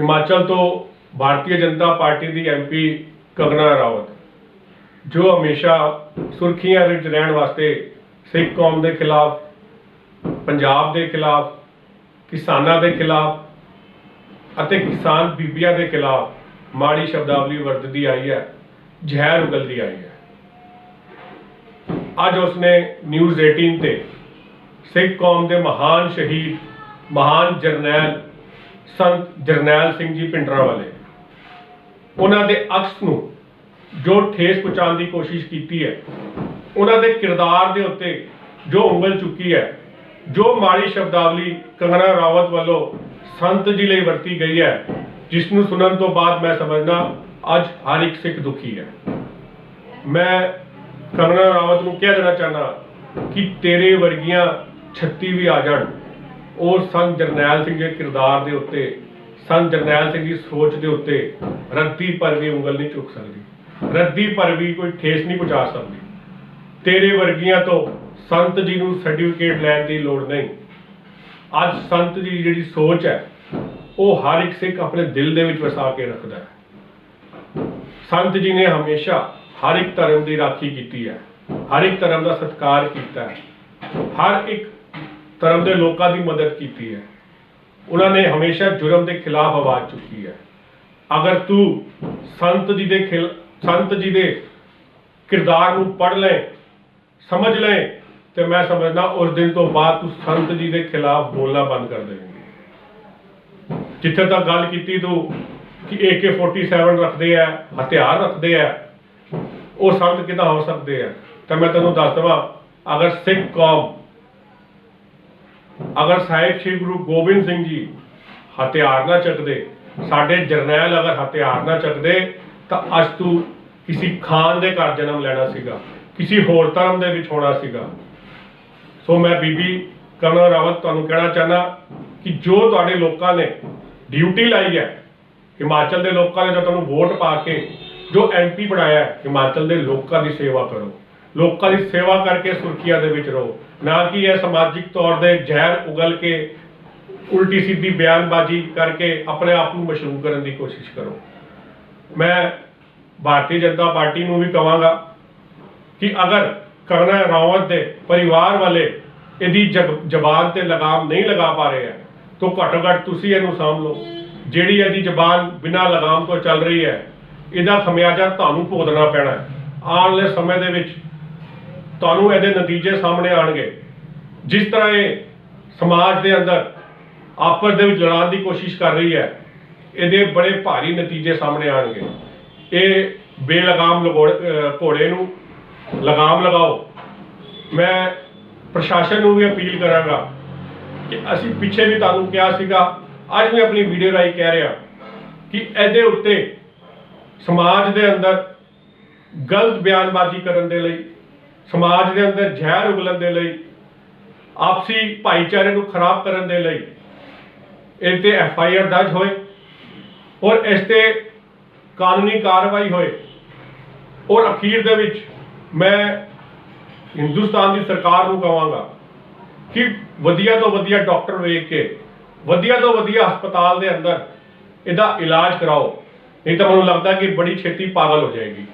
ਹਿਮਾਚਲ ਤੋਂ ਭਾਰਤੀ ਜਨਤਾ ਪਾਰਟੀ ਦੀ ਐਮਪੀ ਕਗਨਾ ਰਾਵਤ, ਜੋ ਹਮੇਸ਼ਾ ਸੁਰਖੀਆਂ ਵਿੱਚ ਰਹਿਣ ਵਾਸਤੇ ਸਿੱਖ ਕੌਮ ਦੇ ਖਿਲਾਫ, ਪੰਜਾਬ ਦੇ ਖਿਲਾਫ, ਕਿਸਾਨਾਂ ਦੇ ਖਿਲਾਫ ਅਤੇ ਕਿਸਾਨ ਬੀਬੀਆਂ ਦੇ ਖਿਲਾਫ ਮਾੜੀ ਸ਼ਬਦਾਵਲੀ ਵਰਤਦੀ ਆਈ ਹੈ, ਜ਼ਹਿਰ ਉਗਲਦੀ ਆਈ ਹੈ। ਅੱਜ ਉਸਨੇ ਨਿਊਜ਼ 18 ਤੇ ਸਿੱਖ ਕੌਮ ਦੇ ਮਹਾਨ ਸ਼ਹੀਦ, ਮਹਾਨ ਜਰਨੈਲ ਸੰਤ ਜਰਨੈਲ ਸਿੰਘ ਜੀ ਪਿੰਡਰਾਂ ਵਾਲੇ। ਉਹਨਾਂ ਦੇ ਅਕਸ ਨੂੰ ਜੋ ਠੇਸ ਪਹੁੰਚਾਉਣ ਦੀ ਕੋਸ਼ਿਸ਼ ਕੀਤੀ ਹੈ, ਉਹਨਾਂ ਦੇ ਕਿਰਦਾਰ ਦੇ ਉੱਤੇ ਜੋ ਉਂਗਲ ਚੁੱਕੀ ਹੈ, ਜੋ ਮਾੜੀ ਸ਼ਬਦਾਵਲੀ ਕੰਗਨਾ ਰਾਵਤ ਵੱਲੋਂ ਸੰਤ ਜੀ ਲਈ ਵਰਤੀ ਗਈ ਹੈ ਜਿਸ ਨੂੰ ਸੁਣਨ ਤੋਂ ਬਾਅਦ ਮੈਂ ਸਮਝਦਾ ਅੱਜ ਹਰ ਇੱਕ ਸਿੱਖ ਦੁਖੀ ਹੈ। ਮੈਂ ਕੰਗਨਾ ਰਾਵਤ ਨੂੰ ਕਹਿ ਦੇਣਾ ਚਾਹਨਾ ਕਿ ਤੇਰੇ ਵਰਗੀਆਂ 36 ਵੀ ਆ ਜਾਣ। ਉਹ ਸੰਤ ਜਰਨੈਲ ਸਿੰਘ ਦੇ ਕਿਰਦਾਰ ਦੇ ਉੱਤੇ, ਸੰਤ ਜਰਨੈਲ ਸਿੰਘ ਦੀ ਸੋਚ ਦੇ ਉੱਤੇ ਰੱਦੀ ਪਰ ਵੀ ਉਂਗਲ ਨਹੀਂ ਚੁੱਕ ਸਕਦੀ। ਰੱਦੀ ਪਰ ਵੀ ਕੋਈ ਠੇਸ ਨਹੀਂ ਪਹੁੰਚਾ ਸਕਦੀ। ਤੇਰੇ ਵਰਗੀਆਂ ਤੋਂ ਸੰਤ ਜੀ ਨੂੰ ਸਰਟੀਫਿਕੇਟ ਲੈਣ ਦੀ ਲੋੜ ਨਹੀਂ। ਅੱਜ ਸੰਤ ਜੀ ਦੀ ਜਿਹੜੀ ਸੋਚ ਹੈ, ਉਹ ਹਰ ਇੱਕ ਸਿੱਖ ਆਪਣੇ ਦਿਲ ਦੇ ਵਿੱਚ ਵਸਾ ਕੇ ਰੱਖਦਾ ਹੈ। ਸੰਤ ਜੀ ਨੇ ਹਮੇਸ਼ਾ ਹਰ ਇੱਕ ਧਰਮ ਦੀ ਰਾਖੀ ਕੀਤੀ ਹੈ, ਹਰ ਇੱਕ ਧਰਮ ਦਾ ਸਤਿਕਾਰ ਕੀਤਾ ਹੈ। ਹਰ ਇੱਕ ਧਰਮ ਦੇ ਲੋਕਾਂ ਦੀ ਮਦਦ ਕੀਤੀ ਹੈ। ਉਹਨਾਂ ਨੇ ਹਮੇਸ਼ਾ ਜੁਰਮ ਦੇ ਖਿਲਾਫ ਆਵਾਜ਼ ਚੁੱਕੀ ਹੈ। ਅਗਰ ਤੂੰ ਸੰਤ ਜੀ ਦੇ ਖਿਲ, ਸੰਤ ਜੀ ਦੇ ਕਿਰਦਾਰ ਨੂੰ ਪੜ੍ਹ ਲੈ, ਸਮਝ ਲੈ, ਤੇ ਮੈਂ ਸਮਝਦਾ ਉਸ ਦਿਨ ਤੋਂ ਬਾਅਦ ਤੂੰ ਸੰਤ ਜੀ ਦੇ ਖਿਲਾਫ ਬੋਲਣਾ ਬੰਦ ਕਰ ਦੇਵੇਂਗੀ। ਜਿੱਥੇ ਤੱਕ ਗੱਲ ਕੀਤੀ ਤੂੰ ਕਿ AK47 ਰੱਖਦੇ ਆ, ਹਥਿਆਰ ਰੱਖਦੇ ਆ, ਉਹ ਸੰਤ ਕਿਦਾਂ ਹੋ ਸਕਦੇ ਆ? ਤਾਂ ਮੈਂ ਤੈਨੂੰ ਦੱਸ ਦਵਾਂ ਅਗਰ ਸਿੱਖ ਕੌਮ ਅਗਰ ਸਾਹਿਬ ਸ੍ਰੀ ਗੁਰੂ ਗੋਬਿੰਦ ਸਿੰਘ ਜੀ ਹਥਿਆਰ ਨਾ ਚੱਕਦੇ, ਸਾਡੇ ਜਰਨੈਲ ਅਗਰ ਹਥਿਆਰ ਨਾ ਚੱਕਦੇ, ਤਾਂ ਅੱਜ ਤੂੰ ਕਿਸੇ ਖਾਨ ਦੇ ਘਰ ਜਨਮ ਲੈਣਾ ਸੀਗਾ, ਕਿਸੇ ਹੋਰ ਧਰਮ ਦੇ ਵਿੱਚ ਹੋਣਾ ਸੀਗਾ। ਸੋ ਮੈਂ ਬੀਬੀ ਕਮਲ ਰਾਵਤ ਤੁਹਾਨੂੰ ਕਹਿਣਾ ਚਾਹਨਾ ਕਿ ਜੋ ਤੁਹਾਡੇ ਲੋਕਾਂ ਨੇ ਡਿਊਟੀ ਲਾਈ ਹੈ, ਹਿਮਾਚਲ ਦੇ ਲੋਕਾਂ ਨੇ ਜੋ ਤੁਹਾਨੂੰ ਵੋਟ ਪਾ ਕੇ ਜੋ ਐਮਪੀ ਬਣਾਇਆ ਹਿਮਾਚਲ ਦੇ ਲੋਕਾਂ ਦੀ ਸੇਵਾ ਕਰੋ। ਲੋਕਾਂ ਦੀ ਸੇਵਾ ਕਰਕੇ ਸੁਰਖੀਆਂ ਦੇ ਵਿੱਚ ਰਹੋ। ਨਾ ਕਿ ਇਹ ਸਮਾਜਿਕ ਤੌਰ ਦੇ ਜ਼ਹਿਰ ਉਗਲ ਕੇ ਉਲਟੀ ਸਿੱਧੀ ਬਿਆਨਬਾਜ਼ੀ ਕਰਕੇ ਆਪਣੇ ਆਪ ਨੂੰ ਮਸ਼ਹੂਰ ਕਰਨ ਦੀ ਕੋਸ਼ਿਸ਼ ਕਰੋ। ਮੈਂ ਭਾਰਤੀ ਜਨਤਾ ਪਾਰਟੀ ਨੂੰ ਵੀ ਕਹਾਂਗਾ ਕਿ ਅਗਰ ਕਰਨਾ ਰਾਵਤ ਦੇ ਪਰਿਵਾਰ ਵਾਲੇ ਇਹਦੀ ਜਗ- ਜ਼ਬਾਨ ਤੇ ਲਗਾਮ ਨਹੀਂ ਲਗਾ ਪਾ ਰਹੇ ਹੈ, ਤਾਂ ਘੱਟੋ ਘੱਟ ਤੁਸੀਂ ਇਹਨੂੰ ਸਾਂਭ ਲਓ। ਜਿਹੜੀ ਇਹਦੀ ਜ਼ਬਾਨ ਬਿਨਾਂ ਲਗਾਮ ਤੋਂ ਚੱਲ ਰਹੀ ਹੈ, ਇਹਦਾ ਖਮਿਆਜਾ ਤੁਹਾਨੂੰ ਭੋਗਣਾ ਪੈਣਾ ਆਉਣ ਵਾਲੇ ਸਮੇਂ ਦੇ ਵਿੱਚ ਤੁਹਾਨੂੰ ਇਹਦੇ ਨਤੀਜੇ ਸਾਹਮਣੇ ਆਣਗੇ ਜਿਸ ਤਰ੍ਹਾਂ ਇਹ ਸਮਾਜ ਦੇ ਅੰਦਰ ਆਪਸ ਦੇ ਵਿੱਚ ਲੜਾਉਣ ਦੀ ਕੋਸ਼ਿਸ਼ ਕਰ ਰਹੀ ਹੈ, ਇਹਦੇ ਬੜੇ ਭਾਰੀ ਨਤੀਜੇ ਸਾਹਮਣੇ ਆਣਗੇ ਇਹ ਬੇਲਗਾਮ ਲਗੋੜ ਘੋੜੇ ਨੂੰ ਲਗਾਮ ਲਗਾਓ। ਮੈਂ ਪ੍ਰਸ਼ਾਸਨ ਨੂੰ ਵੀ ਅਪੀਲ ਕਰਾਂਗਾ ਕਿ ਅਸੀਂ ਪਿੱਛੇ ਵੀ ਤੁਹਾਨੂੰ ਕਿਹਾ ਸੀਗਾ, ਅੱਜ ਮੈਂ ਆਪਣੀ ਵੀਡੀਓ ਰਾਹੀਂ ਕਹਿ ਰਿਹਾ ਕਿ ਇਹਦੇ ਉੱਤੇ ਸਮਾਜ ਦੇ ਅੰਦਰ ਗਲਤ ਬਿਆਨਬਾਜ਼ੀ ਕਰਨ ਦੇ ਲਈ ਸਮਾਜ ਦੇ ਅੰਦਰ ਜ਼ਹਿਰ ਉਗਲਣ ਦੇ ਲਈ, ਆਪਸੀ ਭਾਈਚਾਰੇ ਨੂੰ ਖਰਾਬ ਕਰਨ ਦੇ ਲਈ ਇਹ ਤੇ ਐਫ ਆਈ ਆਰ ਦਰਜ ਹੋਏ ਔਰ ਇਸ ਤੇ ਕਾਨੂੰਨੀ ਕਾਰਵਾਈ ਹੋਏ। ਔਰ ਅਖੀਰ ਦੇ ਵਿੱਚ ਮੈਂ ਹਿੰਦੁਸਤਾਨ ਦੀ ਸਰਕਾਰ ਨੂੰ ਕਹਾਂਗਾ ਕਿ ਵਧੀਆ ਤੋਂ ਵਧੀਆ ਡਾਕਟਰ ਵੇਖ ਕੇ, ਵਧੀਆ ਤੋਂ ਵਧੀਆ ਹਸਪਤਾਲ ਦੇ ਅੰਦਰ ਇਹਦਾ ਇਲਾਜ ਕਰਾਓ। ਨਹੀਂ ਤਾਂ ਮੈਨੂੰ ਲੱਗਦਾ ਕਿ ਬੜੀ ਛੇਤੀ ਪਾਗਲ ਹੋ ਜਾਏਗੀ।